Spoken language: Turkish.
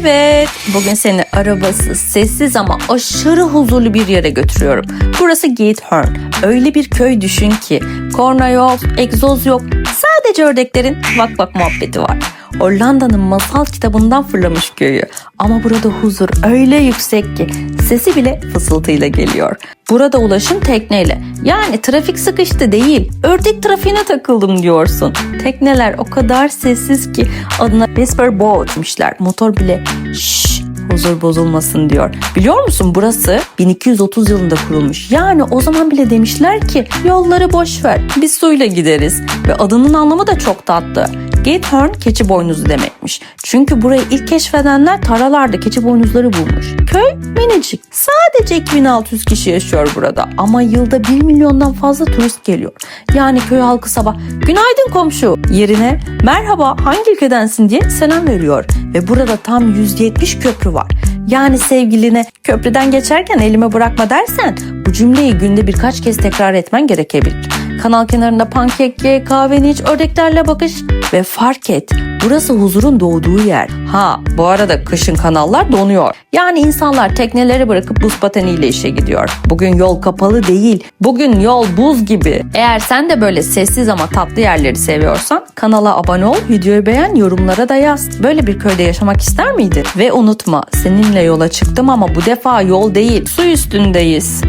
Evet, bugün seni arabasız, sessiz ama aşırı huzurlu bir yere götürüyorum. Burası Gatehorn. Öyle bir köy düşün ki korna yok, egzoz yok. Sadece ördeklerin vak vak muhabbeti var. Hollanda'nın masal kitabından fırlamış köyü. Ama burada huzur öyle yüksek ki sesi bile fısıltıyla geliyor. Burada ulaşım tekneyle. Yani trafik sıkıştı değil. Ördek trafiğine takıldım diyorsun. Tekneler o kadar sessiz ki adına Whisper Boat demişler. Motor bile şşş huzur bozulmasın diyor. Biliyor musun burası 1230 yılında kurulmuş. Yani o zaman bile demişler ki yolları boş ver biz suyla gideriz. Ve adının anlamı da çok tatlı. Gatehorn keçi boynuzu demekmiş. Çünkü burayı ilk keşfedenler taralarda keçi boynuzları bulmuş. Köy minicik. Sadece 2600 kişi yaşıyor burada ama yılda 1 milyondan fazla turist geliyor. Yani köy halkı sabah günaydın komşu yerine merhaba hangi ülkedensin diye selam veriyor. Ve burada tam 170 köprü var. Yani sevgiline köprüden geçerken elime bırakma dersen bu cümleyi günde birkaç kez tekrar etmen gerekebilir. Kanal kenarında pankek ye, kahveni iç, ördeklerle bakış ve fark et. Burası huzurun doğduğu yer. Ha bu arada kışın kanallar donuyor. Yani insanlar tekneleri bırakıp buz pateniyle işe gidiyor. Bugün yol kapalı değil. Bugün yol buz gibi. Eğer sen de böyle sessiz ama tatlı yerleri seviyorsan kanala abone ol, videoyu beğen, yorumlara da yaz. Böyle bir köyde yaşamak ister miydin? Ve unutma seninle yola çıktım ama bu defa yol değil su üstündeyiz.